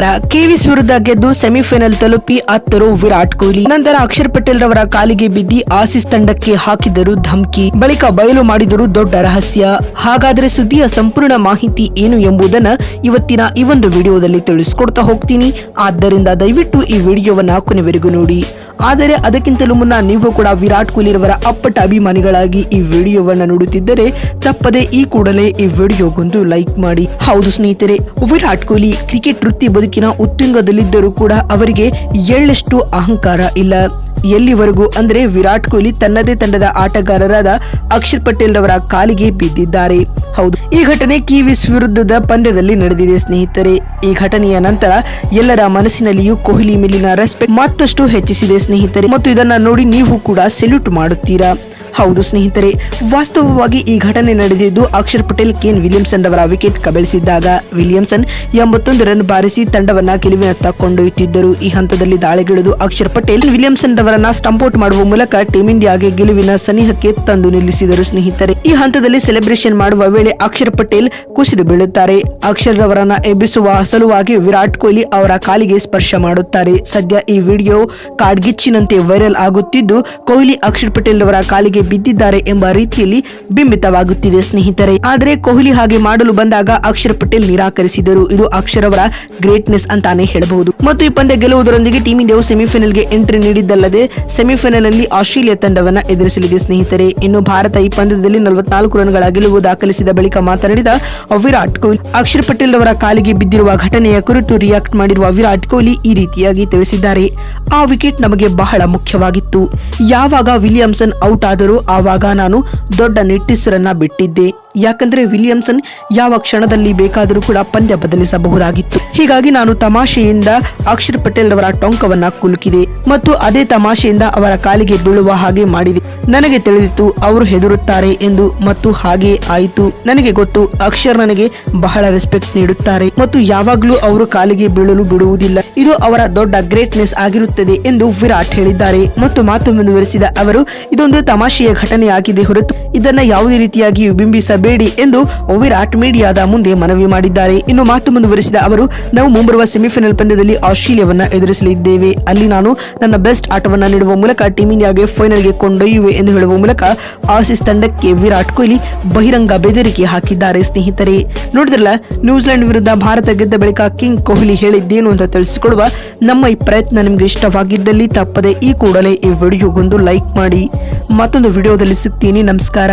ನಮಸ್ಕಾರ ಕೆವಿಸ್ ವಿರುದ್ಧ ಗೆದ್ದು ಸೆಮಿಫೈನಲ್ ತಲುಪಿ ಅತ್ತರು ವಿರಾಟ್ ಕೊಹ್ಲಿ. ನಂತರ ಅಕ್ಷರ್ ಪಟೇಲ್ ರವರ ಕಾಲಿಗೆ ಬಿದ್ದಿ ಆಸಿಸ್ ತಂಡಕ್ಕೆ ಹಾಕಿದರು ಧಮ್ಕಿ. ಬಳಿಕ ಬಯಲು ಮಾಡಿದರು ದೊಡ್ಡ ರಹಸ್ಯ. ಹಾಗಾದ್ರೆ ಸುದ್ದಿಯ ಸಂಪೂರ್ಣ ಮಾಹಿತಿ ಏನು ಎಂಬುದನ್ನ ಇವತ್ತಿನ ಈ ಒಂದು ವಿಡಿಯೋದಲ್ಲಿ ತಿಳಿಸ್ಕೊಡ್ತಾ ಹೋಗ್ತೀನಿ. ಆದ್ದರಿಂದ ದಯವಿಟ್ಟು ಈ ವಿಡಿಯೋವನ್ನ ಕೊನೆವರೆಗೂ ನೋಡಿ. ಆದರೆ ಅದಕ್ಕಿಂತಲೂ ಮುನ್ನ ನೀವು ಕೂಡ ವಿರಾಟ್ ಕೊಹ್ಲಿ ರವರ ಅಪ್ಪಟ ಅಭಿಮಾನಿಗಳಾಗಿ ಈ ವಿಡಿಯೋವನ್ನ ನೋಡುತ್ತಿದ್ದರೆ ತಪ್ಪದೆ ಈ ಕೂಡಲೇ ಈ ವಿಡಿಯೋಗೊಂದು ಲೈಕ್ ಮಾಡಿ. ಹೌದು ಸ್ನೇಹಿತರೆ, ವಿರಾಟ್ ಕೊಹ್ಲಿ ಕ್ರಿಕೆಟ್ ವೃತ್ತಿ ಬದುಕಿನ ಉತ್ತುಂಗದಲ್ಲಿದ್ದರೂ ಕೂಡ ಅವರಿಗೆ ಎಳ್ಳಷ್ಟು ಅಹಂಕಾರ ಇಲ್ಲ. ಎಲ್ಲಿವರೆಗೂ ಅಂದ್ರೆ ವಿರಾಟ್ ಕೊಹ್ಲಿ ತನ್ನದೇ ತಂಡದ ಆಟಗಾರರಾದ ಅಕ್ಷರ್ ಪಟೇಲ್ ರವರ ಕಾಲಿಗೆ ಬಿದ್ದಿದ್ದಾರೆ. ಹೌದು, ಈ ಘಟನೆ ಕಿವೀಸ್ ವಿರುದ್ಧದ ಪಂದ್ಯದಲ್ಲಿ ನಡೆದಿದೆ ಸ್ನೇಹಿತರೆ. ಈ ಘಟನೆಯ ನಂತರ ಎಲ್ಲರ ಮನಸ್ಸಿನಲ್ಲಿಯೂ ಕೊಹ್ಲಿ ಮೇಲಿನ ರೆಸ್ಪೆಕ್ಟ್ ಮತ್ತಷ್ಟು ಹೆಚ್ಚಿಸಿದೆ ಸ್ನೇಹಿತರೆ. ಮತ್ತು ಇದನ್ನ ನೋಡಿ ನೀವು ಕೂಡ ಸೆಲ್ಯೂಟ್ ಮಾಡುತ್ತೀರಾ? ಹೌದು ಸ್ನೇಹಿತರೆ, ವಾಸ್ತವವಾಗಿ ಈ ಘಟನೆ ನಡೆದಿದ್ದು ಅಕ್ಷರ್ ಪಟೇಲ್ ಕೇನ್ ವಿಲಿಯಮ್ಸನ್ ಅವರ ವಿಕೆಟ್ ಕಬಳಿಸಿದ್ದಾಗ ವಿಲಿಯಮ್ಸನ್ ಎಂಬತ್ತೊಂದು ರನ್ ಬಾರಿಸಿ ತಂಡವನ್ನ ಗೆಲುವಿನತ್ತ ಕೊಂಡೊಯ್ಯುತ್ತಿದ್ದರು. ಈ ಹಂತದಲ್ಲಿ ದಾಳಿಗಿಳಿದು ಅಕ್ಷರ್ ಪಟೇಲ್, ವಿಲಿಯಮ್ಸನ್ ರವರನ್ನ ಸ್ಟಂಪೌಟ್ ಮಾಡುವ ಮೂಲಕ ಟೀಮ್ ಇಂಡಿಯಾಗೆ ಗೆಲುವಿನ ಸನಿಹಕ್ಕೆ ತಂದು ನಿಲ್ಲಿಸಿದರು ಸ್ನೇಹಿತರೆ. ಈ ಹಂತದಲ್ಲಿ ಸೆಲೆಬ್ರೇಷನ್ ಮಾಡುವ ವೇಳೆ ಅಕ್ಷರ್ ಪಟೇಲ್ ಕುಸಿದು ಬೀಳುತ್ತಾರೆ. ಅಕ್ಷರ್ ರವರನ್ನ ಎಬ್ಬಿಸುವ ಸಲುವಾಗಿ ವಿರಾಟ್ ಕೊಹ್ಲಿ ಅವರ ಕಾಲಿಗೆ ಸ್ಪರ್ಶ ಮಾಡುತ್ತಾರೆ. ಸದ್ಯ ಈ ವಿಡಿಯೋ ಕಾಡ್ಗಿಚ್ಚಿನಂತೆ ವೈರಲ್ ಆಗುತ್ತಿದ್ದು, ಕೊಹ್ಲಿ ಅಕ್ಷರ್ ಪಟೇಲ್ ಅವರ ಕಾಲಿಗೆ ಬಿದ್ದಿದ್ದಾರೆ ಎಂಬ ರೀತಿಯಲ್ಲಿ ಬಿಂಬಿತವಾಗುತ್ತಿದೆ ಸ್ನೇಹಿತರೆ. ಆದರೆ ಕೊಹ್ಲಿ ಹಾಗೆ ಮಾಡಲು ಬಂದಾಗ ಅಕ್ಷರ್ ಪಟೇಲ್ ನಿರಾಕರಿಸಿದರು. ಇದು ಅಕ್ಷರ್ ಅವರ ಗ್ರೇಟ್ನೆಸ್ ಅಂತಾನೆ ಹೇಳಬಹುದು. ಮತ್ತು ಈ ಪಂದ್ಯ ಗೆಲ್ಲುವುದರೊಂದಿಗೆ ಟೀಮ್ ಇಂಡಿಯಾವು ಸೆಮಿಫೈನಲ್ಗೆ ಎಂಟ್ರಿ ನೀಡಿದ್ದಲ್ಲದೆ ಸೆಮಿಫೈನಲ್ನಲ್ಲಿ ಆಸ್ಟ್ರೇಲಿಯಾ ತಂಡವನ್ನ ಎದುರಿಸಲಿದೆ ಸ್ನೇಹಿತರೆ. ಇನ್ನು ಭಾರತ ಈ ಪಂದ್ಯದಲ್ಲಿ ನಲವತ್ನಾಲ್ಕು ರನ್ಗಳ ಗೆಲುವು ದಾಖಲಿಸಿದ ಬಳಿಕ ಮಾತನಾಡಿದ ವಿರಾಟ್ ಕೊಹ್ಲಿ. ಅಕ್ಷರ್ ಪಟೇಲ್ ಅವರ ಕಾಲಿಗೆ ಬಿದ್ದಿರುವ ಘಟನೆಯ ಕುರಿತು ರಿಯಾಕ್ಟ್ ಮಾಡಿರುವ ವಿರಾಟ್ ಕೊಹ್ಲಿ ಈ ರೀತಿಯಾಗಿ ತಿಳಿಸಿದ್ದಾರೆ. ಆ ವಿಕೆಟ್ ನಮಗೆ ಬಹಳ ಮುಖ್ಯವಾಗಿತ್ತು. ಯಾವಾಗ ವಿಲಿಯಮ್ಸನ್ ಔಟ್ ಆದರೂ ಆವಾಗ ನಾನು ದೊಡ್ಡ ನಿಟ್ಟಿಸರನ್ನ ಬಿಟ್ಟಿದ್ದೆ. ಯಾಕಂದ್ರೆ ವಿಲಿಯಮ್ಸನ್ ಯಾವ ಕ್ಷಣದಲ್ಲಿ ಬೇಕಾದರೂ ಕೂಡ ಪಂದ್ಯ ಬದಲಿಸಬಹುದಾಗಿತ್ತು. ಹೀಗಾಗಿ ನಾನು ತಮಾಷೆಯಿಂದ ಅಕ್ಷರ್ ಪಟೇಲ್ ಅವರ ಟೊಂಕವನ್ನ ಕುಲುಕಿದೆ ಮತ್ತು ಅದೇ ತಮಾಷೆಯಿಂದ ಅವರ ಕಾಲಿಗೆ ಬೀಳುವ ಹಾಗೆ ಮಾಡಿದೆ. ನನಗೆ ತಿಳಿದಿತ್ತು ಅವರು ಹೆದರುತ್ತಾರೆ ಎಂದು ಮತ್ತು ಹಾಗೆ ಆಯಿತು. ನನಗೆ ಗೊತ್ತು ಅಕ್ಷರ್ ನನಗೆ ಬಹಳ ರೆಸ್ಪೆಕ್ಟ್ ನೀಡುತ್ತಾರೆ ಮತ್ತು ಯಾವಾಗಲೂ ಅವರು ಕಾಲಿಗೆ ಬೀಳಲು ಬಿಡುವುದಿಲ್ಲ. ಇದು ಅವರ ದೊಡ್ಡ ಗ್ರೇಟ್ನೆಸ್ ಆಗಿರುತ್ತದೆ ಎಂದು ವಿರಾಟ್ ಹೇಳಿದ್ದಾರೆ. ಮತ್ತು ಮಾತು ಮುಂದುವರಿಸಿದ ಅವರು, ಇದೊಂದು ತಮಾಷೆಯ ಘಟನೆಯಾಗಿದೆ ಹೊರತು ಇದನ್ನ ಯಾವುದೇ ರೀತಿಯಾಗಿ ಬಿಂಬಿಸಬೇಡಿ ಎಂದು ವಿರಾಟ್ ಮೀಡಿಯಾದ ಮುಂದೆ ಮನವಿ ಮಾಡಿದ್ದಾರೆ. ಇನ್ನು ಮಾತು ಮುಂದುವರಿಸಿದ ಅವರು, ನಾವು ಮುಂಬರುವ ಸೆಮಿಫೈನಲ್ ಪಂದ್ಯದಲ್ಲಿ ಆಸ್ಟ್ರೇಲಿಯಾವನ್ನು ಎದುರಿಸಲಿದ್ದೇವೆ. ಅಲ್ಲಿ ನಾನು ನನ್ನ ಬೆಸ್ಟ್ ಆಟವನ್ನು ನೀಡುವ ಮೂಲಕ ಟೀಮ್ ಇಂಡಿಯಾಗೆ ಫೈನಲ್ಗೆ ಕೊಂಡೊಯ್ಯುವೆ ಎಂದು ಹೇಳುವ ಮೂಲಕ ಆಸಿಸ್ ತಂಡಕ್ಕೆ ವಿರಾಟ್ ಕೊಹ್ಲಿ ಬಹಿರಂಗ ಬೆದರಿಕೆ ಹಾಕಿದ್ದಾರೆ ಸ್ನೇಹಿತರೆ. ನೋಡಿದ್ರಲ್ಲ, ನ್ಯೂಜಿಲೆಂಡ್ ವಿರುದ್ಧ ಭಾರತ ಗೆದ್ದ ಬಳಿಕ ಕಿಂಗ್ ಕೊಹ್ಲಿ ಹೇಳಿದ್ದೇನು ಅಂತ ತಿಳಿಸಿಕೊಡುವ ನಮ್ಮ ಈ ಪ್ರಯತ್ನ ನಿಮಗೆ ಇಷ್ಟವಾಗಿದ್ದಲ್ಲಿ ತಪ್ಪದೆ ಈ ಕೂಡಲೇ ಈ ವಿಡಿಯೋಗೊಂದು ಲೈಕ್ ಮಾಡಿ. ಮತ್ತೊಂದು ವಿಡಿಯೋದಲ್ಲಿ ಸಿಗ್ತೀನಿ. ನಮಸ್ಕಾರ.